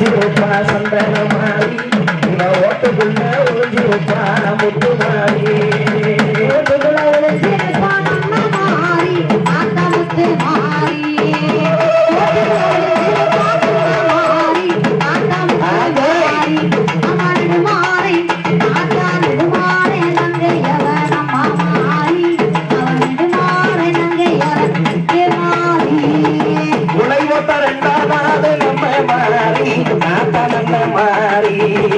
ஒழிஞ்சு வைப்பா சந்தன மாறி இவ ஓட்டுக்குள்ள ஒழிஞ்சு வைப்பா முத்து மாறி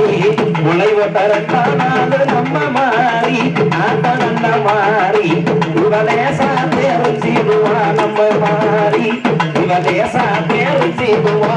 உழைவட்டர காணாத நம்ம மாறி நாட்ட நல்ல மாறி இவதேசா தேர்வு செய்துவா நம்ம மாறி இவதேசா தேர்வு செய்துவா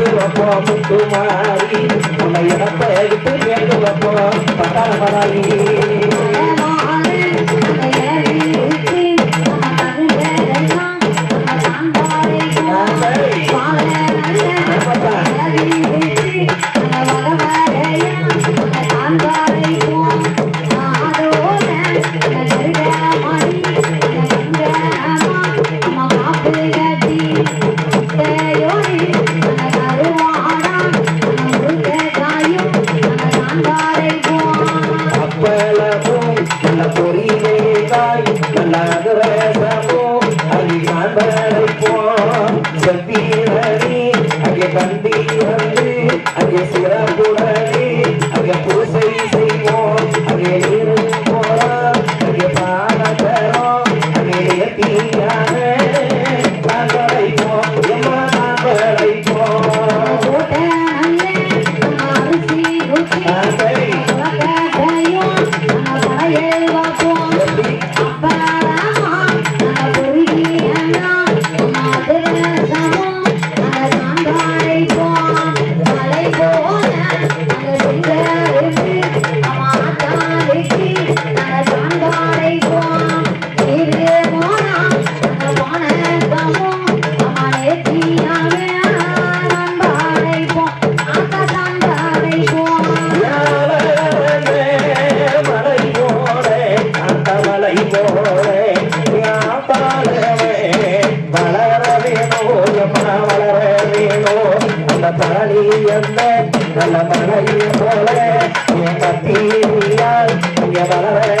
அனுவப்போ முத்துமாரி உன்னை இடப்பெடுத்து கேட்டுவப்போ பட்டாமராயி மேல போய் நல்ல பொறியிலே தாய் நல்ல அதிரச போய் அதை காண்பதை போம் செந்தீரடி அங்கே தந்தி வந்து அங்கே சிறப்புடனே அங்கே பூசை செய்வோம் அங்கே நீர் போறோம் அங்கே பாட பெறோம் அங்கே தீயான தந்தரை போம் எந்த நல்ல மழை போல. என் பத்தியால் இங்கே வர